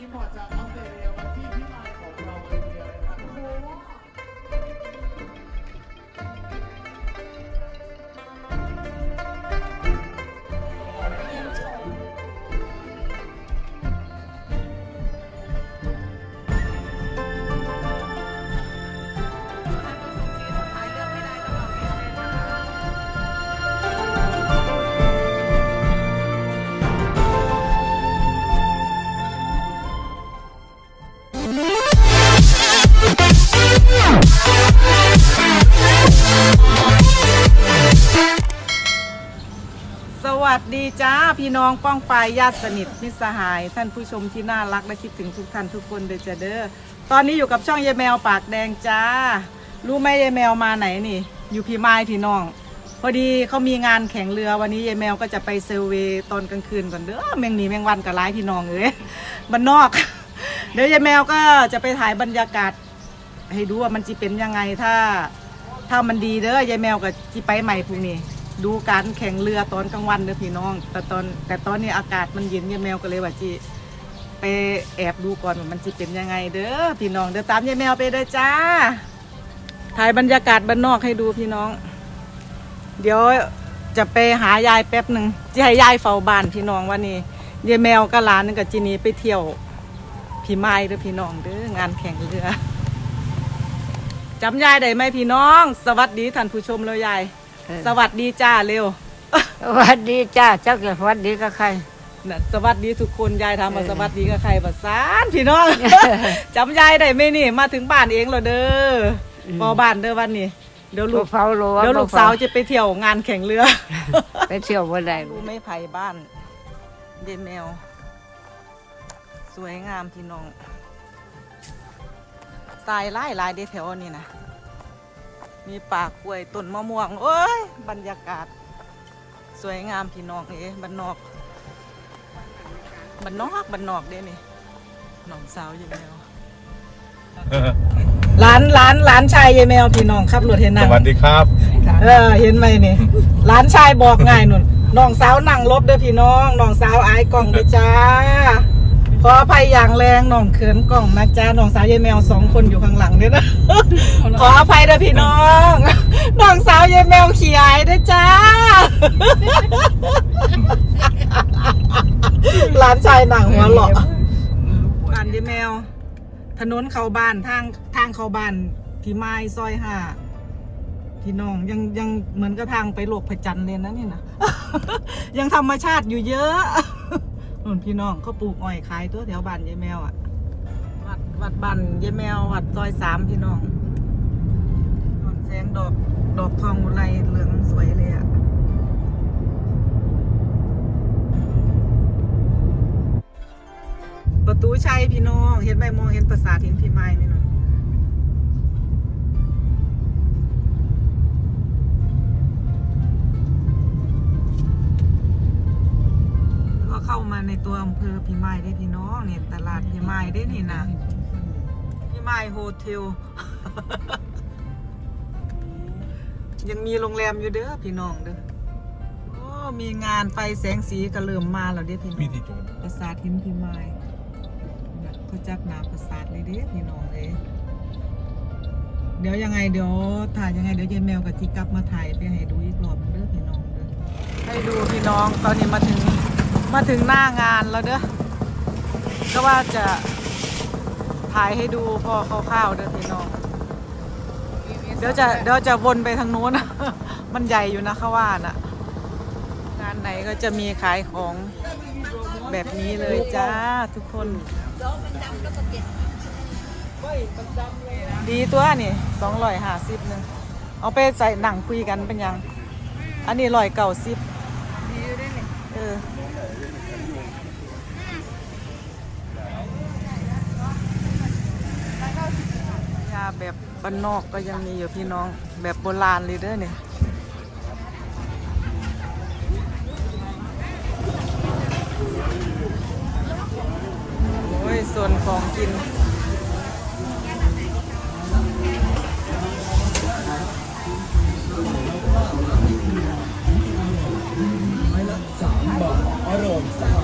อิมพ วัสดีจ้าพี่น้องป้องปายญาติสนิทมิตรสหาย ท่านผู้ชมที่น่ารักและคิดถึงทุกท่านทุกคนเดอจ้าเด้อตอนนี้อยู่กับช่องยายแมวปากแดงจ้า รู้ไหมยายแมวมาไหนนี่ อยู่พี่ไม้พี่น้อง พอดีเขามีงานแข่งเรือวันนี้ยายแมวก็จะไปเซอร์เวย์ตอนกลางคืนก่อนเด้อแมงหนีแมงวันกับร้ายพี่น้องเอ้ยบ้านนอก เดี๋ยวยายแมวก็จะไปถ่ายบรรยากาศ ให้ดูว่ามันจะเป็นยังไงถ้า ถ้ามันดีเด้อยายแมวกับจีไปใหม่พรุ่งนี้ ดูการแข่งเรือตอนกลางวันเด้อพี่น้อง แต่ตอนแต่ตอนนี้อากาศมันเย็นยายแมวก็เลยว่าจีไปแอบดูก่อนว่ามันจะเป็นยังไงเด้อพี่น้องเดี๋ยวตามยายแมวไปเด้อจ้า ถ่ายบรรยากาศบ้านนอกให้ดูพี่น้อง เดี๋ยวจะไปหายายแป๊บหนึ่งจะให้ยายเฝ้าบ้านพี่น้องวันนี้ยายแมวกับหลานนึงกับจีนีไปเที่ยวพี่ไม้เด้อพี่น้องเด้องานแข่งเรือจำยายได้ไหมพี่น้อง สวัสดีท่านผู้ชมเลยยาย เออ สวัสดีจ้าเร็วสวัสดีจ้าเจ้าเกิดสวัสดีกับใคร น่ะสวัสดีทุกคนยายทำมาเออสวัสดีกับใครบัดซานพี่น้อง จำยายได้ไหมนี่มาถึงบ้านเองแล้วเด้ออพอบ้านเด้อวันนี้เดี๋ยวลูลูกกเฝ้าโลเดี๋ยวลูกสาวจะไปเที่ยวงานแข่งเรือ ไปเที่ยววันใดดูไม่ไผ่บ้านเดนแมว สวยงามพี่น้องทรายไล่ลายเดแถวนี่นะ มีป่ากล้วยต้นมะม่วง โอ้ย บรรยากาศ สวยงามพี่น้องเอ๋บ้านนอกบ้านนอกบ้านนอกเด้นี่น้องสาวยายแมวร้านร้านร้านชายยายแมวพี่น้องขับรถเห็นสนั่งวัสดีครับ เออเห็นไหมนี่ร้านชายบอกง่ายนุ่นน้องสาวนั่งรถเด้อพี่น้องน้องสาวอายกล่องเด้อจ้าข ออภัยอย่างแรงน้องเขินกล่องนะจ้าน้องสาวยายแมวสองคนอยู่ข้างหลังเนี่ยนะ ขออภัยเด้อพี่น้องน้องสาวยายแมวขี้อายเด้อจ้าร้านชายหนังหัวเหรอบ้านยายแมว ถนนเข้าบ้านทางทางเข้าบ้านพี่ไม้ซอยห้าพี่น้องยังยังเหมือนกับทางไปโลกพระจันทร์เลยนะนี่นะยังธรรมชาติอยู่เยอะ นุ่นพี่น้องเขาปลูกอ้อยขายตัวแถวบ้านยายแมวอะ วัดวัดบ้านยายแมว วัดซอยสามพี่น้องนอนแสงดอกดอกทองอุไรเหลืองสวยเลยอะประตูชัยพี่น้อง เห็นใบมองเห็นปราสาทเห็นพี่ไม้ไหมน้อง มาในตัวอำเภอพิมายได้พี่น้องเนี่ยตลาดพิมายได้นี่นะพิมายโฮเทล ยังมีโรงแรมอยู่เด้อพี่น้องเด้อโอ้มีงานไฟแสงสีก็เริ่มมาแล้วเด้อพี่น้มีองที่จอดปราสาทหินพิมายน่ะเขาจัดหนาปราสาทเลยเด้อพี่น้องเลยเดี๋ยวยังไงเดี๋ยวถ่ายยังไงเดี๋ยวยายแมวกับจีกลับมาถ่ายไปให้ดูอีกรอบเด้อพี่น้องเด้อให้ดูพี่น้องตอนนี้มาถึง มาถึงหน้างานแล้วเด้อ ก็ว่าจะถ่ายให้ดูพอคร่าวๆเด้อพี่น้อง เดี๋ยวจะเดี๋ยวจะวนไปทางโน้น มันใหญ่อยู่นะเขาว่าน่ะ งานไหนก็จะมีขายของแบบนี้เลยจ้าทุกคน ดีตัวนี่สองร้อยห้าสิบหนึ่งเอาไปใส่หนังคุยกันเป็นยัง อันนี้ร้อยเก่าสิบเออาแบบบ้านนอกก็ยังมีอยู่พี่น้องแบบโบราณเลยเด้อเนี่ยโอ้ยส่วนของกินสามบาทอร่อยสาดราชการสาย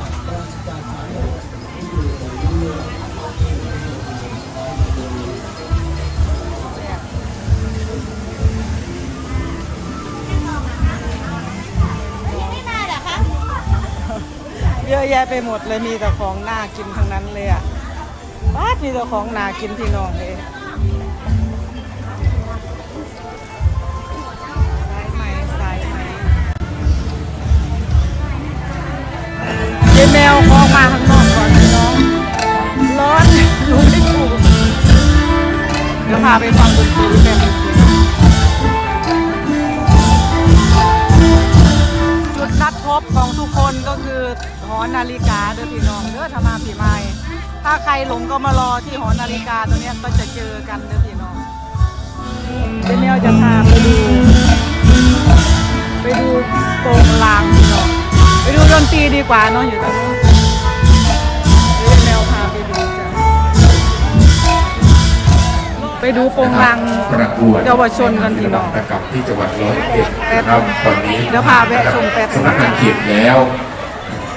อะแยะไปหมดเลยมีแต่ของน่ากินทั้งนั้นเลยอะบ้าดมีแต่ของน่ากินพี่น้องเลยเยายแมวคองมาข้างนอกก่อนพี่น้อง ร้อนรู้ไม่ถูกเดี๋ยวพาไปฟังดนตรีแป๊บนึ บของทุกคนก็คือหอนาฬิกาเด้อพี่น้องเด้อธรรมาพี่ไม้ถ้าใครหลงก็มารอที่หอนาฬิกาตัวเนี้ยก็จะเจอกันเด้อพี่น้องเดี๋ยวแนวจะพาไปดู ไปดูโปรงลางพี่น้องไปดูดนตรีดีกว่าเนาะอยู่ตรงนู้น ไปดูโปรงลางประกวดเยาวชนกันพี่น้องระดับที่จังหวัดร้อยเอ็ดนะครับตอนนี้เดี๋ยวพาแวะชมแป๊บนึงสำนักงานเขตแล้ว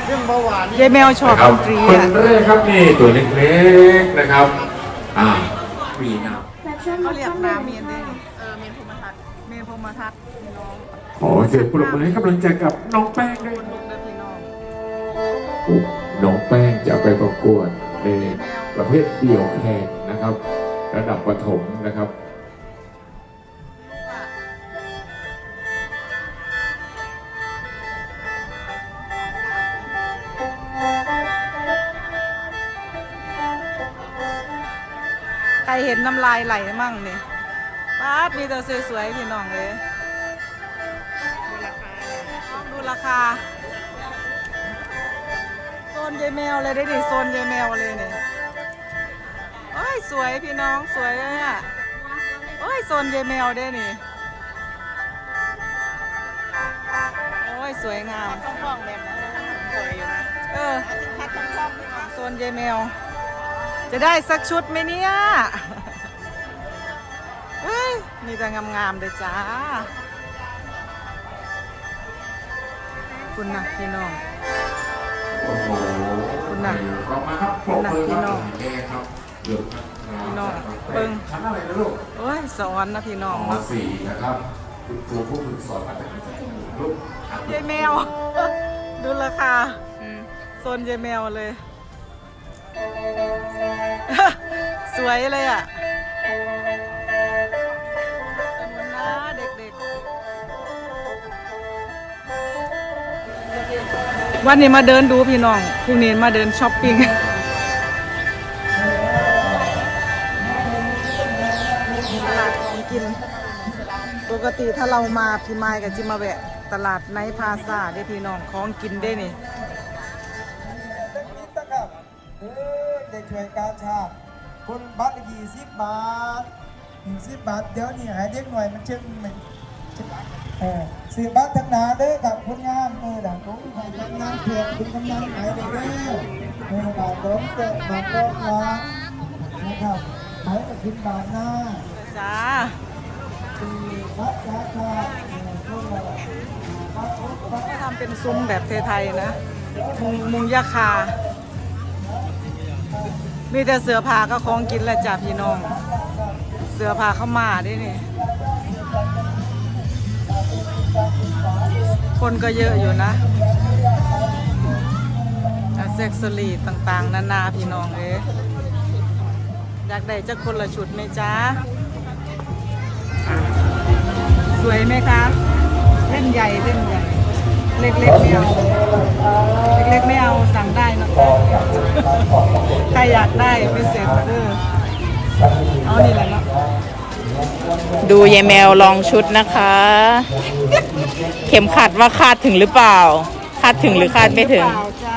เรื่องเบาหวานยายแมวชอบนะคดรับนตรีคนอะแรกครับนี่ตัวเล็กๆนะครับ อ่าวีนะครับเขาเรียกนาเมียนได้เออเมียนพมทัศน์เมียนพมทัศน์พี่น้องขอเสียงปรบมือให้กำลังใจกับน้องแป้งด้วยคนลุกนะพี่น้องน้องแป้งจะไปประกวดในประเภทเดี่ยวแข่งนะครับ ระดับประถมนะครับใครเห็นน้ำลายไหลมั่งเนี่ยป้าดมีแต่สวยๆพี่น้องเลยดูราคาโซนยายแมวเลยได้ดิโซนยายแมวเลยเนี่ย อ้ยสวยพี่น้องสวยเลยอะโอ้ยโซนยายแมวได้นี่โอ้ยสวยงามช่องแบบนั้นสวยอยู่นะเออโซนยายแมว จะได้สักชุดไหมเนี่ยเฮ้ยมีแต่งามๆเลยจ้าคุณนะพี่น้องโอ้โหคุณนะขอบมาครับปรบมือพี่น้อง เบิ่งชั้นอะไรนะลูกโอ้ยสอนนะพี่น้องมเนาะสี่นะครับคุณครูผู้ฝึกสอนมาจากลูกอะยายแมว ดูราคาโซนยายแมวเลย สวยเลยอะสนุนนะเด็กๆ วันนี้มาเดินดูพี่น้องพรุ่งนี้มาเดินช้อปปิ้ง กติถ้าเรามาพี่ไม้กับจิมาแวะ ตลาดไนท์พลาซ่าได้พี่น้องของกินได้นี่นะครับเออเด็กช่วยการชาติคนบัตรยี่สิบบาทสิบบาท เดี๋ยวนี้หายเด็กหน่อยมันเชื่อมันเออซื้อบัตรทั้งหนาเด้อกับคนงามเออด่างตรงใครทำงานเพียรคุณกำลังหายเลยเด้อเออด่างตรงเตะบาทก็วางนะครับหายกับขึ้นบาทหน้าจ้า ทำเป็นซุ้มแบบไทยๆนะ มุงมุงยาคา มีแต่เสือผาก็ของกินแหละจ้าพี่น้อง เสือผาเข้ามาได้นี่ คนก็เยอะอยู่นะเซ็กซ์ลีต่างๆ นานาพี่น้องเอ้ยอยากได้จะคนละชุดไหมจ้า วยไหมคะเล่นใหญ่เล่นใหญ่เล็กๆไม่เอาเล็กๆไม่เอาสั่งได้นะคะใครอยากได้พิเศษเด้อเอานี่แหละเนาะดูยายแมวลองชุดนะคะ เข็มขัดว่าคาดถึงหรือเปล่า คาดถึงหรือคาดไม่ถึง เปล่าจ้าขอบคุณค่ะ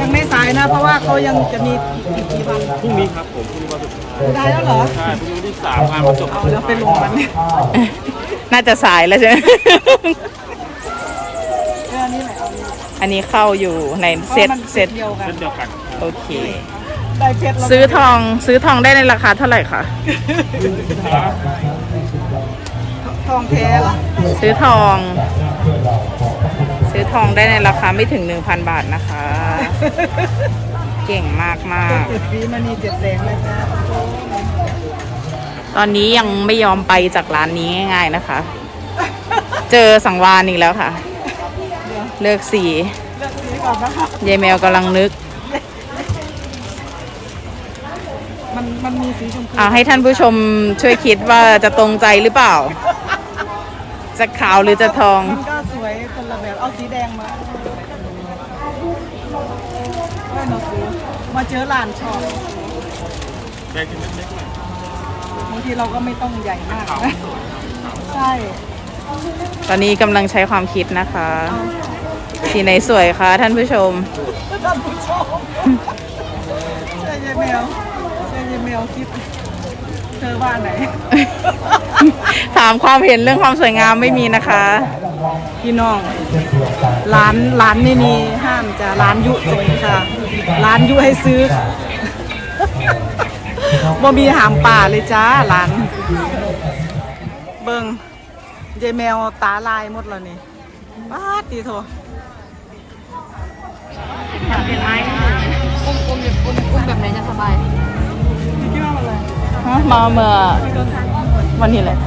ยังไม่สายนะ เพราะว่าเขายังจะมีอีกกี่วันพรุ่งนี้ครับผมพรุ่งนี้วันสุดท้ายได้แล้วเหรอใช่พรุ่งนี้วันที่สามงานมันจบเอาแล้วไปลงวันนี้น่าจะสายแล้วใช่ไหมเอออันนี้แหละเอานี่อันนี้เข้าอยู่ในเพราะเซ็ตมันเซ็ตเดียวกัน เช่นเดียวกันโอเค ได้เพชรแล้วซื้อทองซื้อทองได้ในราคาเท่าไหร่คะทองแท้เหรอซื้อทอง ซื้อทองได้ในราคาไม่ถึง 1,000 บาทนะคะ เก่งมากมากเจ็ดสีมันนี่เจ็ดแสงเลยจ้าๆตอนนี้ยังไม่ยอมไปจากร้านนี้ง่าย ๆนะคะ เจอสังวานอีกแล้วค่ะเดี๋ยวเลือกสีเลือกสีก่อนนะคะยายแมวกำลังนึก มันมันมีสีชมพูเอาให้ท่านผู้ชมช่วยคิดว่าจะตรงใจหรือเปล่า จะขาวหรือจะทอง มันก็สวยคนละแบบเอาสีแดงมาได้เนาะซื้อ มาเจอหลานชอบแดงกินเล็กๆหน่อยบางทีเราก็ไม่ต้องใหญ่มากนะใช่ตอนนี้กำลังใช้ความคิดนะคะ สีไหนสวยคะท่านผู้ชม ท่านผู้ชมใช่ยายแมวใช่ยายแมวคิดเธอว่าไหน ถามความเห็นเรื่องความสวยงามไม่มีนะคะ พี่น้องร้านร้านไม่มีห้ามจะร้านยุตรงค่ะ ร้านยุให้ซื้อบ่มีหามป่าเลยจ้าร้าน เบิงยายแมวตาลายหมดแล้วนี่ป้าดดีโทเป็นไม้กุ้มกุ้มแบบกุ้มกุ้มแบบไหนจะสบายคิดว่าอะไรฮะมาเมื่อวันนี้แหละ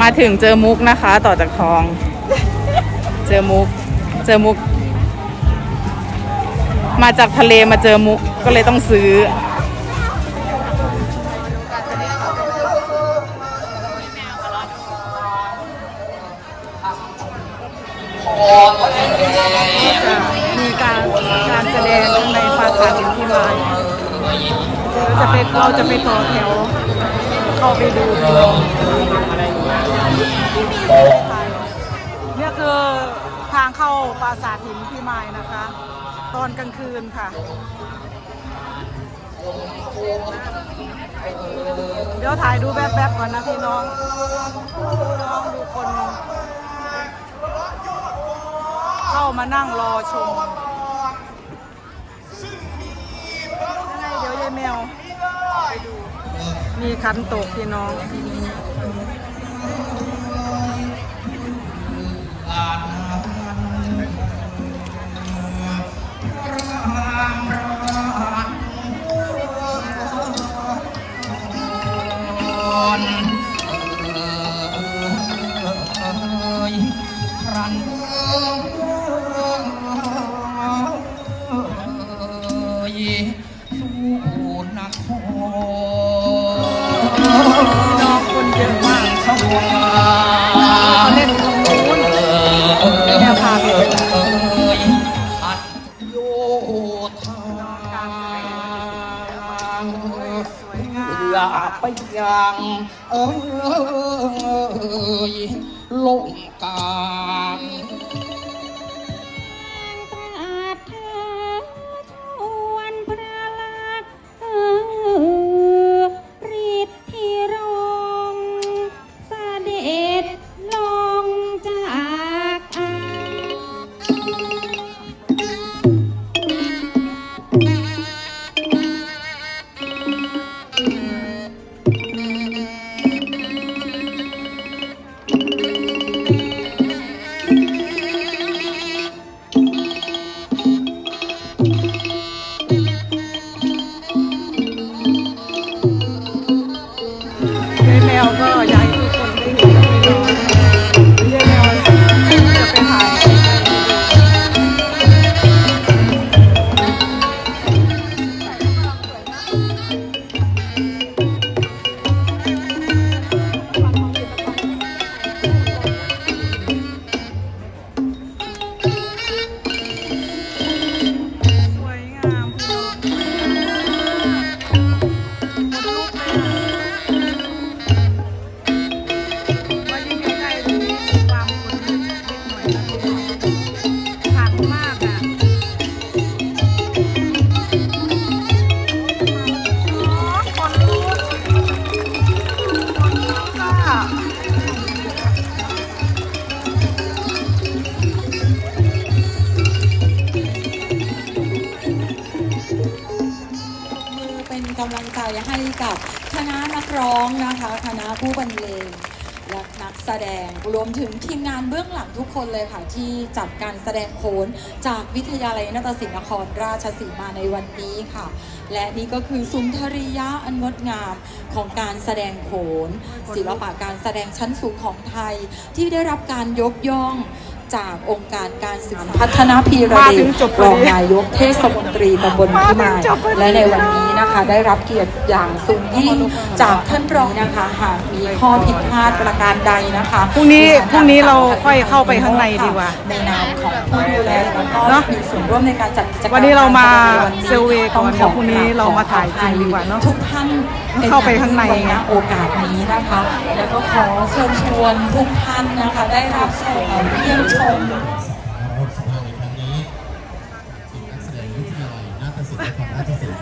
มาถึงเจอมุกนะคะ ต่อจากทอง เจอมุก เจอมุก มาจากทะเลมาเจอมุกก็เลยต้องซื้อ มีการการแสดงในภาษาถิ่นที่มาเราจะไปเราจะไปต่อแถว เข้าไปดูเนี่ยคือทางเข้าปราสาทหินพี่ไม้นะคะ ตอนกลางคืนค่ะ เดี๋ยวถ่ายดูแวบๆก่อนนะพี่น้องน้องดูคน เข้ามานั่งรอชมยังไงเดี๋ยวยายแมวมีขันตกพี่น้องน้อง เอ้ยลงกลาง จัดการแสดงโขนจากวิทยาลัยนาฏศิลป์นครราชสีมาในวันนี้ค่ะ และนี่ก็คือสุนทรียะอันงดงามของการแสดงโขนศิลปะการแสดงชั้นสูงของไทยที่ได้รับการยกย่อง จากองค์การการศึกษาพัฒนาพีระมาเดถึงชจบพรอองดีนายกเทศมนตรีตำบลพิมายมาถึงจบพอดีและในวันนี้นะคะได้รับเกียรติอย่างสูงยิ่งจากท่านรองนะคะหากมีข้อผิดพลาดประการใดนะคะพรุ่งนี้พรุ่งนี้เราค่อยเข้าไปข้างในดีกว่าในนามของผู้ดูแลแล้วก็เนอะมีส่วนร่วมในการจัดกิจกรรมวันนี้เรามาในวันนี้เซลเวย์ก่อนต้เดี๋ยวพรุ่งนี้เรามาถ่ายจริงดีกว่าเนอะทุกท่านเข้าไปข้างในณโอกาสนี้นะคะแล้ว ก็ขอเชิญชวนทุกท่านนะคะ ได้รับชมเยี่ยมชม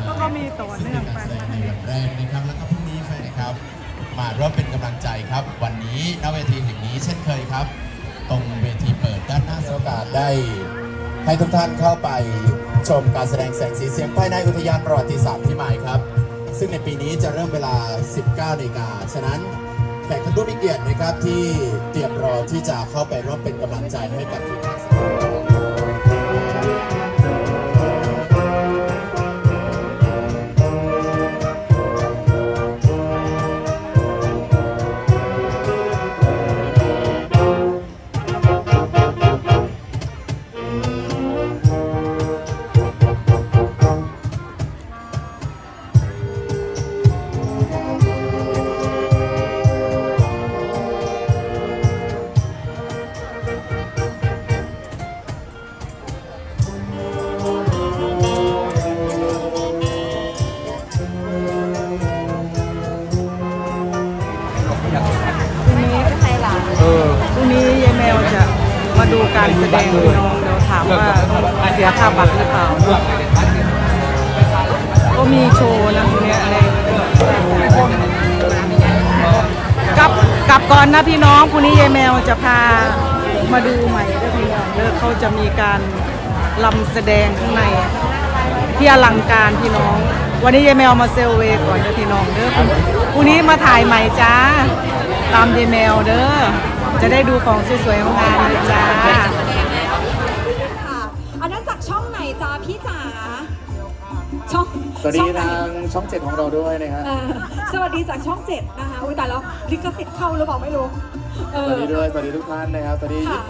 แล้วก็มีต่อเนื่องไปในวันแรกนะครับแล้วก็พรุ่งนี้แฟนครับ มาร่วมเป็นกำลังใจครับ วันนี้ณเวทีแห่งนี้เช่นเคยครับ ตรงเวทีเปิดด้านหน้าสกาสได้ ให้ทุกท่านเข้าไปชมการแสดงแสงสีเสียงภายในอุทยานประวัติศาสตร์พิมายครับ ซึ่งในปีนี้จะเริ่มเวลา 19นาฬิกาฉะนั้น ขกท่านผู้มีเกียรตินะครับที่เตรียมรอที่จะเข้าไปร่วมเป็นกำลังใจให้กับทีม งานพรุ่งนี้ยายแมวจะมาดูการแสดงพี่น้องเดี๋ยวถามว่าเสียค่าบัตรหรือเปล่าเนอะก็มีโชว์นะพรุ่งนี้อะไรกลับกลับก่อนนะพี่น้องพรุ่งนี้ยายแมวจะพามาดูใหม่ด้วยพี่น้องเด้อเขาจะมีการลำแสดงข้างในที่อลังการพี่น้อง วันนี้ยายแมวมาเซลเวย์ก่อนเด้อพี่น้องเด้อพรุ่งนี้มาถ่ายใหม่จ้า ตามยายแมวเด้อ จะได้ดูของสวยๆงามๆเลยจ้า ค่ะ อันนั้นจากช่องไหนจ้าพี่จ๋า ช่องสวัสดีช่องไหนทางช่องเจ็ดของเราด้วยนะฮะเออสวัสดีจากช่องเจ็ดนะคะ อุ้ยแต่แล้วลิขสิทธิ์เข้าหรือเปล่าไม่รู้ เอสอวัสดีด้วยสวัสดีทุกท่านนะครับสวัสดีค่ะ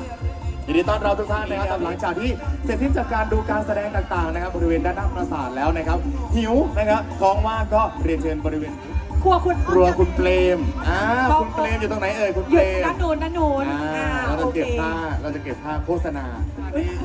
ยินดีต้อนรับทุกท่านนะครับหลังจากที่เสร็จสิ้นจากการดูการแสดงต่างๆนะครับบริเวณด้านหน้าปราสาทแล้วนะครับ หิวนะครับท้องว่างก็เรียนเชิญบริเวณครัวคุณครัวคุณเปรมอ่าคุณเปรมอยู่ตรงไหนเอ่ยคุณอเปรยู่มด้านนู้นด้านนู้นอ่าอ่าเราจะโอเคเก็บภาพเราจะเก็บภาพโฆษณา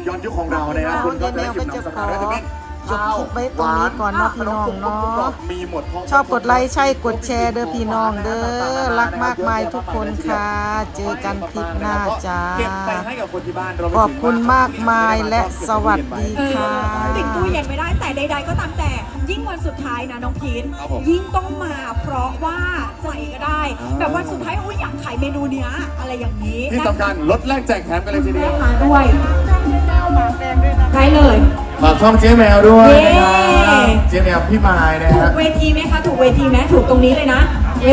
ย้อนยุคของเรานะครับคุณก็จะได้ชิมน้ำสำคัญก็จะเป็น จบคลิปไว้ตรงนี้ก่อนเนาะพี่น้องเนาะมีหมดพร้มชอบกดไลค์ใช่กดแชร์เด้อพี่น้องเด้อรักมากมายทุกคนค่ะ เจอกันคลิปหน้าจ้าเก็บไปให้กับคนที่บ้านเราไปขอบคุณมากมายและสวัสดีเออค่ะติดตู้เย็นไม่ได้แต่ใด ๆ ก็ตามแต่ยิ่งวันสุดท้ายนะน้องพีทครับผมยิ่งต้องมาเพราะว่าใส่ก็ได้ แบบวันสุดท้ายอุ้ยอยากขายเมนูเนี้ยอะไรอย่างนี้ที่สำคัญลดแลกแจกแถมกันเลยทีเดียวมาด้วยได้เลย ฝากช่องเจ๊แมวด้วยนะครับเย้เจ๊แมวพี่มายนะถูฮะ กเวทีไหมคะถูกเวทีไหมถูกตรงนี้เลยนะ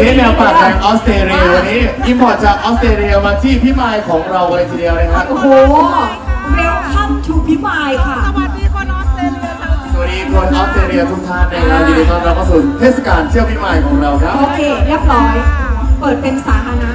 เจ๊แมวปากแดงออสเตรเลียวันนี้อิมพอร์ตจากออสเตรเลียมาที่พี่มายของเราเลยทีเดียวนะครับ โอ้โห Welcome to พิมายค่ะ สวัสดีคนออสเตรเลียทั้งสวัสดีคนออสเตรเลียทุกท่านนะครับยินดีต้อนรับเข้าสู่เทศกาลเที่ยวพี่มายของเราครับ โอเคเรียบร้อย เปิดเป็นสาธารณะ